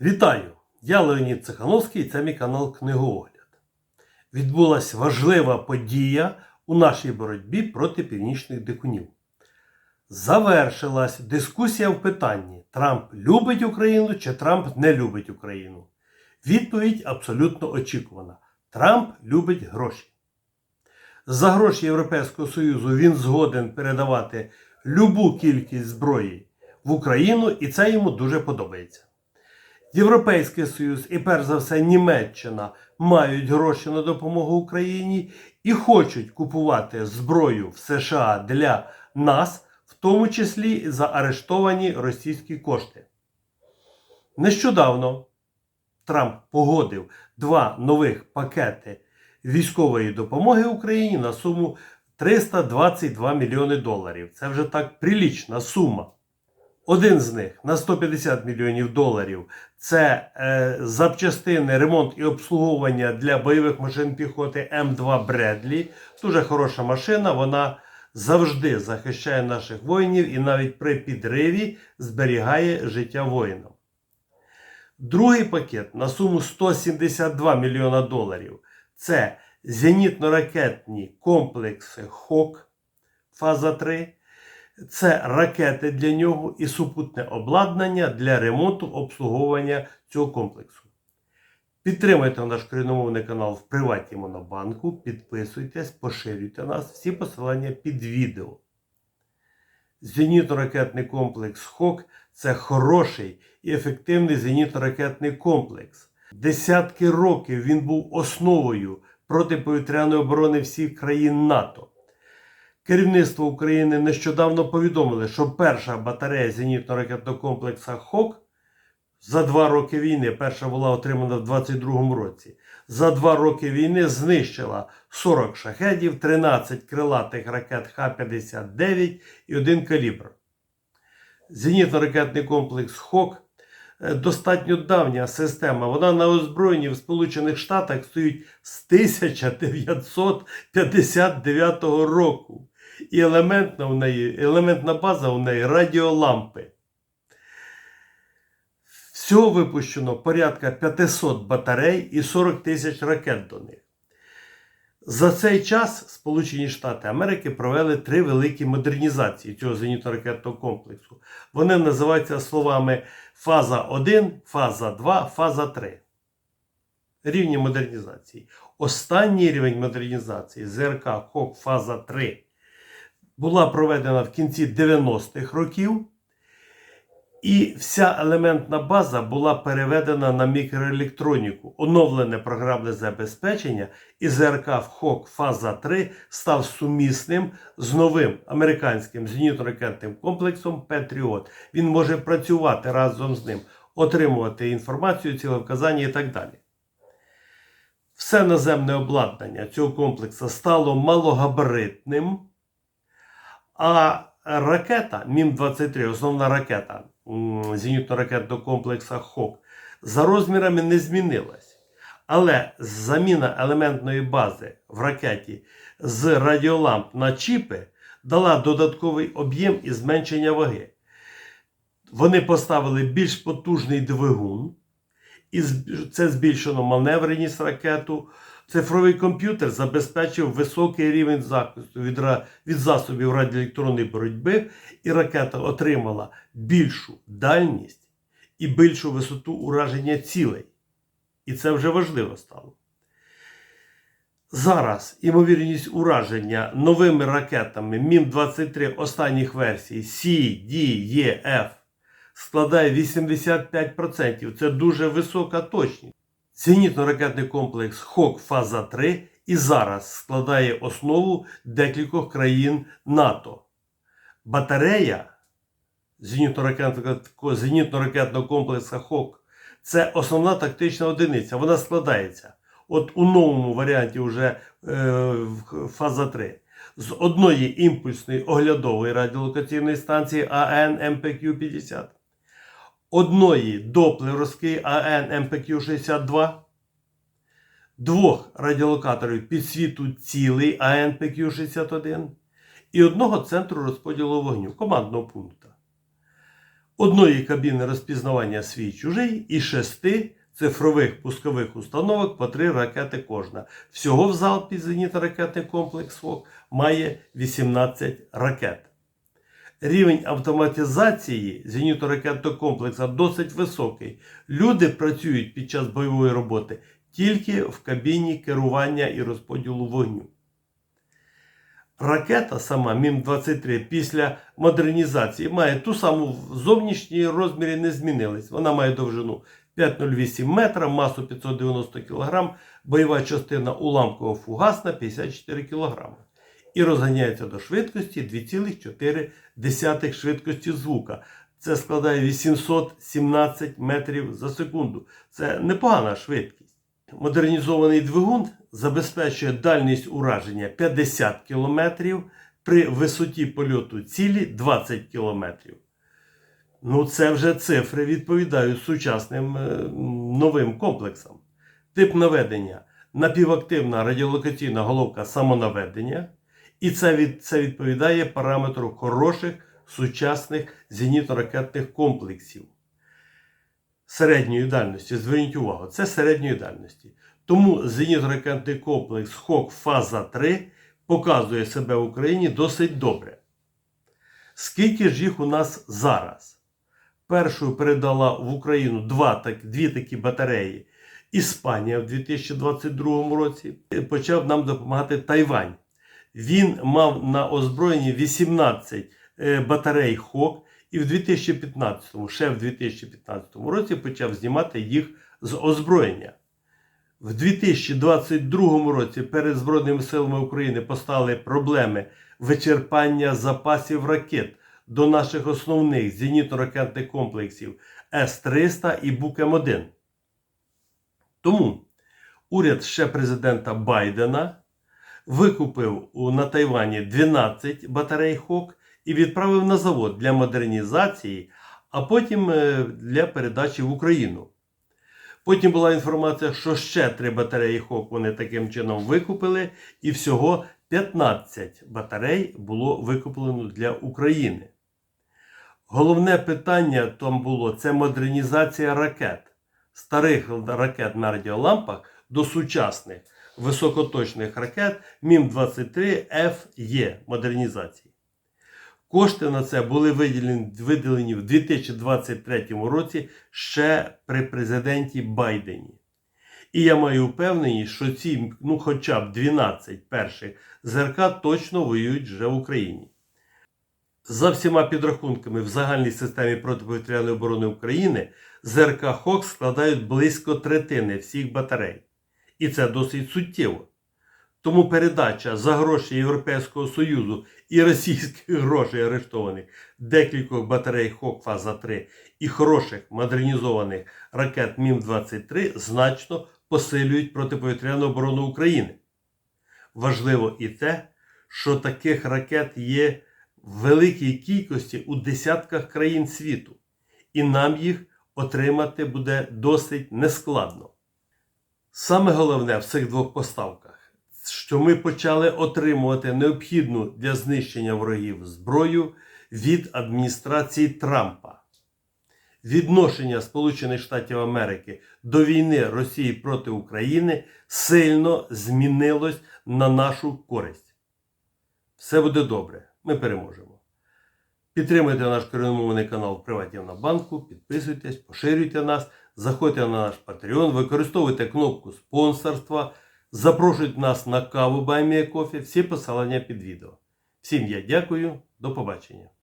Вітаю! Я Леонід Цехановський і це мій канал Книгоогляд. Відбулася важлива подія у нашій боротьбі проти північних дикунів. Завершилась дискусія в питанні: Трамп любить Україну чи Трамп не любить Україну. Відповідь абсолютно очікувана: Трамп любить гроші. За гроші Європейського Союзу він згоден передавати любу кількість зброї в Україну, і це йому дуже подобається. Європейський Союз і перш за все Німеччина мають гроші на допомогу Україні і хочуть купувати зброю в США для нас, в тому числі за арештовані російські кошти. Нещодавно Трамп погодив два нових пакети військової допомоги Україні на суму 322 мільйони доларів. Це вже так прилічна сума. Один з них на 150 мільйонів доларів це е, запчастини, ремонт і обслуговування для бойових машин піхоти М2 Бредлі. Дуже хороша машина. Вона завжди захищає наших воїнів і навіть при підриві зберігає життя воїнам. Другий пакет на суму 172 мільйона доларів це зенітно-ракетні комплекси ХОК фаза 3. Це ракети для нього і супутне обладнання для ремонту обслуговування цього комплексу. Підтримайте наш країномовний канал в Приваті Монобанку, підписуйтесь, поширюйте нас, всі посилання під відео. Зенітно-ракетний комплекс ХОК це хороший і ефективний зенітно-ракетний комплекс. Десятки років він був основою протиповітряної оборони всіх країн НАТО. Керівництво України нещодавно повідомило, що перша батарея зенітно-ракетного комплексу ХОК за два роки війни, перша була отримана в 22-му році, за два роки війни знищила 40 шахедів, 13 крилатих ракет Х-59 і один калібр. Зенітно-ракетний комплекс ХОК е, достатньо давня система. Вона на озброєнні в Сполучених Штатах стоїть з 1959 року. І елементна, в неї, елементна база у неї радіолампи. Всього випущено порядка 500 батарей і 40 тисяч ракет до них. За цей час Сполучені Штати Америки провели три великі модернізації цього зенітно-ракетного комплексу. Вони називаються словами фаза 1, фаза 2, фаза 3. Рівні модернізації. Останній рівень модернізації ЗРК ХОК фаза 3 була проведена в кінці 90-х років. І вся елементна база була переведена на мікроелектроніку. Оновлене програмне забезпечення і ЗРК ХОК фаза 3 став сумісним з новим американським зенітно-ракетним комплексом Петріот. Він може працювати разом з ним, отримувати інформацію, цілевказання і так далі. Все наземне обладнання цього комплексу стало малогабаритним. А ракета Мім-23, основна ракета зенітно-ракетного комплексу ХОК, за розмірами не змінилась. Але заміна елементної бази в ракеті з радіоламп на чіпи дала додатковий об'єм і зменшення ваги. Вони поставили більш потужний двигун, і це збільшено маневреність ракету. Цифровий комп'ютер забезпечив високий рівень захисту від, від засобів радіоелектронної боротьби, і ракета отримала більшу дальність і більшу висоту ураження цілей. І це вже важливо стало. Зараз імовірність ураження новими ракетами Мім-23 останніх версій C, D, E, F складає 85%. Це дуже висока точність. Зенітно-ракетний комплекс ХОК Фаза 3 і зараз складає основу декількох країн НАТО. Батарея зенітно-ракетного комплексу ХОК це основна тактична одиниця. Вона складається. От у новому варіанті вже е, фаза 3. З одної імпульсної оглядової радіолокаційної станції АН МПК-50 одної доплеровської АН МПК-62, двох радіолокаторів підсвіту цілий АН ПК-61 і одного центру розподілу вогню командного пункту. одної кабіни розпізнавання свій чужий і шести цифрових пускових установок по три ракети кожна. Всього в залпі зенітно-ракетний комплекс ВОК має 18 ракет. Рівень автоматизації зенітно-ракетного комплексу досить високий. Люди працюють під час бойової роботи тільки в кабіні керування і розподілу вогню. Ракета сама Мім-23 після модернізації має ту саму зовнішній розмірі не змінились. Вона має довжину 5,08 метра, масу 590 кг, бойова частина уламково фугасна 54 кг. І розганяється до швидкості 2,4 швидкості звука. Це складає 817 метрів за секунду. Це непогана швидкість. Модернізований двигун забезпечує дальність ураження 50 км при висоті польоту цілі 20 км. Ну, це вже цифри відповідають сучасним е, новим комплексам. Тип наведення напівактивна радіолокаційна головка самонаведення. І це, від, це відповідає параметру хороших сучасних зенітно-ракетних комплексів середньої дальності. Зверніть увагу, це середньої дальності. Тому зенітно-ракетний комплекс ХОК Фаза 3 показує себе в Україні досить добре. Скільки ж їх у нас зараз? Першою передала в Україну два, так, дві такі батареї. Іспанія в 2022 році почав нам допомагати Тайвань. Він мав на озброєнні 18 е, батарей ХОК і в 2015, ще в 2015 році почав знімати їх з озброєння. В 2022 році перед Збройними силами України постали проблеми вичерпання запасів ракет до наших основних зенітно-ракетних комплексів С-300 і Букем-1. Тому уряд ще президента Байдена викупив на Тайвані 12 батарей ХОК і відправив на завод для модернізації, а потім е, для передачі в Україну. Потім була інформація, що ще три батареї ХОК вони таким чином викупили, і всього 15 батарей було викуплено для України. Головне питання там було це модернізація ракет, старих ракет на радіолампах до сучасних високоточних ракет МІМ-23ФЕ модернізації. Кошти на це були виділені, виділені в 2023 році ще при президенті Байдені. І я маю впевненість, що ці, ну хоча б 12 перших ЗРК точно воюють вже в Україні. За всіма підрахунками в загальній системі протиповітряної оборони України ЗРК ХОК складають близько третини всіх батарей. І це досить суттєво. Тому передача за гроші Європейського Союзу і російських грошей арештованих декількох батарей ХОК Фаза 3 і хороших модернізованих ракет МІМ-23 значно посилюють протиповітряну оборону України. Важливо і те, що таких ракет є в великій кількості у десятках країн світу, і нам їх отримати буде досить нескладно. Саме головне в цих двох поставках, що ми почали отримувати необхідну для знищення ворогів зброю від адміністрації Трампа. Відношення Сполучених Штатів Америки до війни Росії проти України сильно змінилось на нашу користь. Все буде добре, ми переможемо. Підтримуйте наш коренмовний канал в Приваті на банку, підписуйтесь, поширюйте нас, заходьте на наш Patreon, використовуйте кнопку спонсорства, запрошуйте нас на каву Баймія Кофі, всі посилання під відео. Всім я дякую, до побачення.